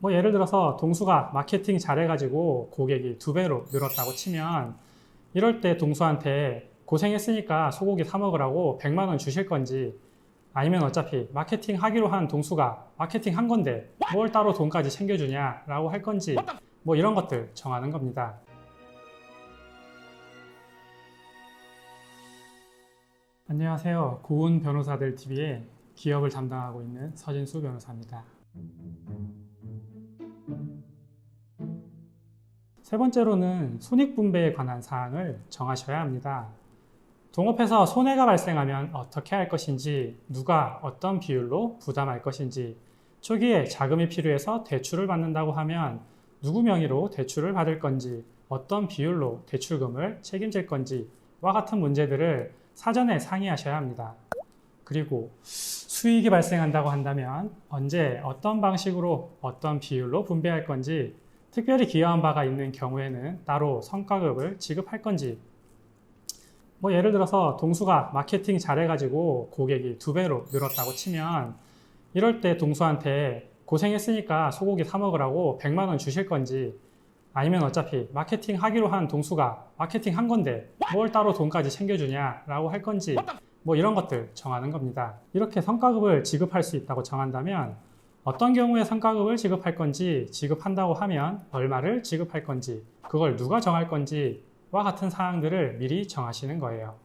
뭐 예를 들어서 동수가 마케팅 잘해가지고 고객이 두 배로 늘었다고 치면 이럴 때 동수한테 고생했으니까 소고기 사 먹으라고 100만 원 주실 건지 아니면 어차피 마케팅 하기로 한 동수가 마케팅 한 건데 뭘 따로 돈까지 챙겨주냐라고 할 건지 뭐 이런 것들 정하는 겁니다. 안녕하세요. 고운 변호사들 TV의 기업을 담당하고 있는 서진수 변호사입니다. 세 번째로는 손익분배에 관한 사항을 정하셔야 합니다. 동업해서 손해가 발생하면 어떻게 할 것인지, 누가 어떤 비율로 부담할 것인지, 초기에 자금이 필요해서 대출을 받는다고 하면 누구 명의로 대출을 받을 건지, 어떤 비율로 대출금을 책임질 건지와 같은 문제들을 사전에 상의하셔야 합니다. 그리고 수익이 발생한다고 한다면 언제 어떤 방식으로 어떤 비율로 분배할 건지 특별히 기여한 바가 있는 경우에는 따로 성과급을 지급할 건지 뭐 예를 들어서 동수가 마케팅 잘해가지고 고객이 두 배로 늘었다고 치면 이럴 때 동수한테 고생했으니까 소고기 사 먹으라고 100만 원 주실 건지 아니면 어차피 마케팅 하기로 한 동수가 마케팅 한 건데 뭘 따로 돈까지 챙겨주냐라고 할 건지 뭐 이런 것들 정하는 겁니다. 이렇게 성과급을 지급할 수 있다고 정한다면 어떤 경우에 성과급을 지급할 건지 지급한다고 하면 얼마를 지급할 건지 그걸 누가 정할 건지와 같은 사항들을 미리 정하시는 거예요.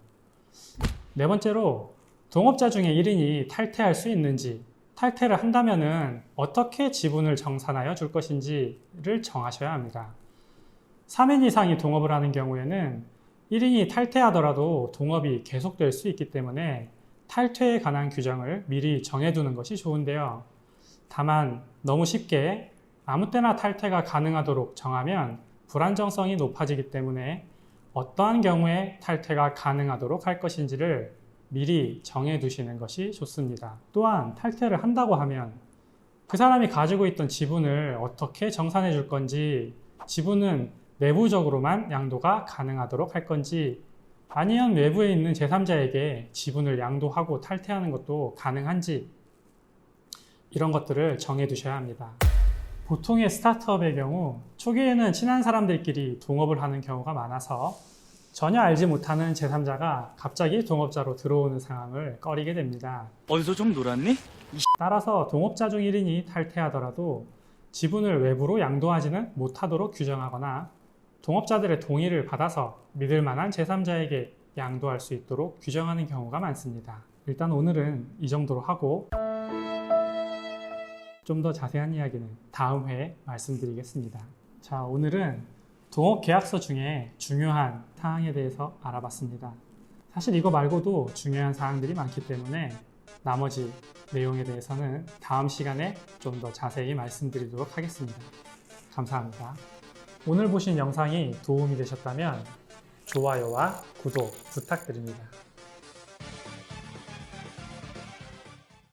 네 번째로 동업자 중에 1인이 탈퇴할 수 있는지 탈퇴를 한다면은 어떻게 지분을 정산하여 줄 것인지를 정하셔야 합니다. 3인 이상이 동업을 하는 경우에는 1인이 탈퇴하더라도 동업이 계속될 수 있기 때문에 탈퇴에 관한 규정을 미리 정해두는 것이 좋은데요. 다만 너무 쉽게 아무 때나 탈퇴가 가능하도록 정하면 불안정성이 높아지기 때문에 어떠한 경우에 탈퇴가 가능하도록 할 것인지를 미리 정해 두시는 것이 좋습니다. 또한 탈퇴를 한다고 하면 그 사람이 가지고 있던 지분을 어떻게 정산해 줄 건지 지분은 내부적으로만 양도가 가능하도록 할 건지 아니면 외부에 있는 제3자에게 지분을 양도하고 탈퇴하는 것도 가능한지 이런 것들을 정해 두셔야 합니다. 보통의 스타트업의 경우 초기에는 친한 사람들끼리 동업을 하는 경우가 많아서 전혀 알지 못하는 제3자가 갑자기 동업자로 들어오는 상황을 꺼리게 됩니다. 어디서 좀 놀았니? 따라서 동업자 중 1인이 탈퇴하더라도 지분을 외부로 양도하지는 못하도록 규정하거나 동업자들의 동의를 받아서 믿을 만한 제3자에게 양도할 수 있도록 규정하는 경우가 많습니다. 일단 오늘은 이 정도로 하고 좀 더 자세한 이야기는 다음 회에 말씀드리겠습니다. 자, 오늘은 동업 계약서 중에 중요한 사항에 대해서 알아봤습니다. 사실 이거 말고도 중요한 사항들이 많기 때문에 나머지 내용에 대해서는 다음 시간에 좀 더 자세히 말씀드리도록 하겠습니다. 감사합니다. 오늘 보신 영상이 도움이 되셨다면 좋아요와 구독 부탁드립니다.